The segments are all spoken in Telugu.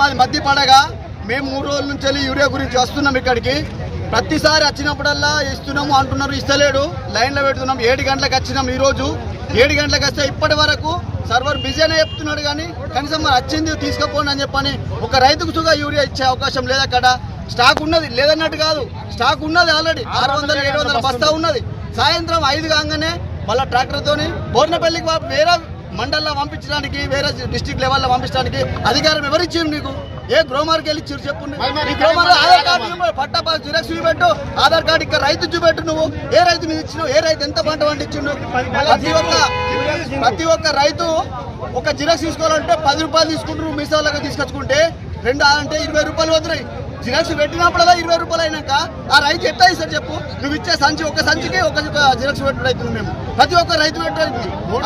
మాది మధ్య పడగ. మేము మూడు రోజుల నుంచి వెళ్ళి యూరియా గురించి వస్తున్నాం ఇక్కడికి. ప్రతిసారి వచ్చినప్పుడల్లా ఇస్తున్నాము అంటున్నారు ఇస్తలేడు. లైన్లో పెడుతున్నాం ఏడు గంటలకు వచ్చినాం ఈరోజు. ఏడు గంటలకు వస్తే ఇప్పటి వరకు సర్వర్ బిజీ అనే చెప్తున్నాడు కానీ కనీసం మరి వచ్చింది తీసుకుపోండి అని చెప్పని ఒక రైతుకు సుగా యూరియా ఇచ్చే అవకాశం లేదు అక్కడ. స్టాక్ ఉన్నది లేదన్నట్టు కాదు. స్టాక్ ఉన్నది ఆల్రెడీ. ఆరు వందల ఏడు వందల బస్తా ఉన్నది. సాయంత్రం ఐదు కాగానే మళ్ళీ ట్రాక్టర్తోని బోర్నపల్లికి వేరే మండల్లో పంపించడానికి వేరే డిస్టిక్ లెవెల్లో పంపించడానికి అధికారం ఎవరిచ్చింది నీకు? ఏ గ్రోమార్కి వెళ్ళి ఇచ్చారు చెప్పు ఈ గ్రోమార్ ఆధార్ కార్డు పట్టా జిరాక్స్ చూపెట్టు ఆధార్ కార్డు ఇక్కడ రైతు చూపెట్టు నువ్వు. ఏ రైతు మీద ఇచ్చినావు ఏ రైతు ఎంత పంట పండించిండు? ప్రతి ఒక్క ప్రతి ఒక్క రైతు ఒక జిరాక్స్ తీసుకోవాలంటే పది రూపాయలు తీసుకుంటారు మీసాలకు తీసుకొచ్చుకుంటే రెండు అంటే ఇరవై రూపాయలు వద్దురాయి జిరాక్స్ పెట్టినప్పుడల్లా ఇరవై రూపాయలు అయినాక ఆ రైతు ఎట్లా ఇస్తారు చెప్పు నువ్వు ఇచ్చే సంచి ఒక సంచికి ఒక జిరాక్స్ పెట్టు రైతులు మేము. ప్రతి ఒక్క రైతు పెట్టాలి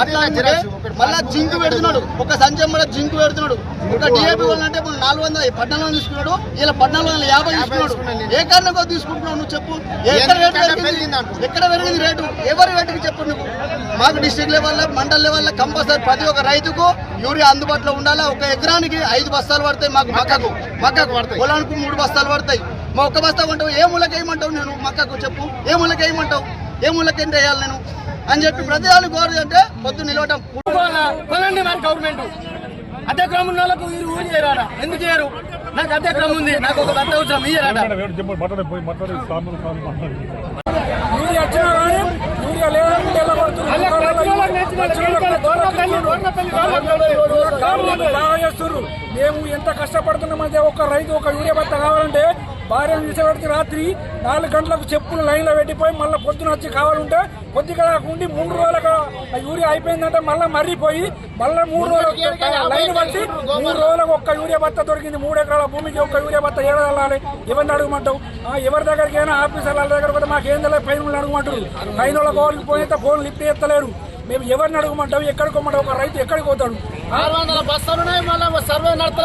అట్లా అంటే మళ్ళా జింక్ పెడుతున్నాడు. ఒక సంచి కూడా జింక్ పెడుతున్నాడు. ఒక డిఏపి అంటే మనం నాలుగు వందల పద్నాలుగు వందలు తీసుకున్నాడు. ఇలా పద్నాలుగు వందల యాభై తీసుకున్నాడు. ఏ కారణం కొద్ది తీసుకుంటున్నావు నువ్వు చెప్పు? ఎక్కడ రేటు ఎక్కడ పెరిగింది రేటు? ఎవరి రేటుకి చెప్పు నువ్వు? మాకు డిస్ట్రిక్ట్ లెవెల్లో మండల్ లెవెల్లో కంపల్సరీ ప్రతి ఒక్క రైతుకు యూరియా అందుబాటులో ఉండాలా? ఒక ఎకరానికి ఐదు బస్తాలు పడతాయి మాకు మక్కకు. మక్కకు పడతాయి. పొలానికి మూడు బస్తాలు పడతాయి. మా ఒక్క బస్తా కొంటావు ఏ మూలకి వేయమంటావు నేను? మక్కకు చెప్పు. ఏ మూలకి వేయమంటావు? ఏ మూలకి ఏంటి వేయాలి నేను? అని చెప్పి ప్రతి వాళ్ళు కోరు అంటే పొద్దు నిలవటం గవర్నమెంట్ అదే క్రమం వాళ్ళకు మీరు ఊరి చేయరాడా ఎందుకు చేయరు? నాకు అదే క్రమం ఉంది. నాకు ఒక భర్త అవసరం ఇయ్యరాడా వచ్చినా కానీ యూరియా లేదంటే బాగా చేస్తుర్రు. మేము ఎంత కష్టపడుతున్నామంటే ఒక రైతు ఒక యూరియా బత్త కావాలంటే భార్యను విసపెడితే రాత్రి నాలుగు గంటలకు చెప్పులు లైన్లో పెట్టిపోయి మళ్ళీ పొద్దున వచ్చి కావాలంటే కొద్దిగా ఉండి మూడు రోజులకు ఆ యూరియా అయిపోయిందంటే మళ్ళీ మర్రిపోయి మళ్ళీ మూడు రోజులు లైన్ వచ్చి మూడు రోజులకు ఒక్క యూరియా బత్త దొరికింది. మూడు ఎకరాల భూమికి ఒక్క యూరియా బత్త ఏడాలి ఎవరిని అడగమంటావు? ఆ, ఎవరి దగ్గరికి అయినా ఆఫీసర్ల దగ్గర కూడా మాకు ఏం తెలియదు పైన అడగమంటారు. పైన వాళ్ళ గోల్కి పోయితే ఫోన్ లిఫ్ట్ ఎత్తలేరు మేము ఎవరిని అడగమంటాం ఎక్కడికి ఒక రైతు ఎక్కడికి పోతాడు? ఆరు వందల బస్తాలు ఉన్నాయి మళ్ళీ సర్వే నడతా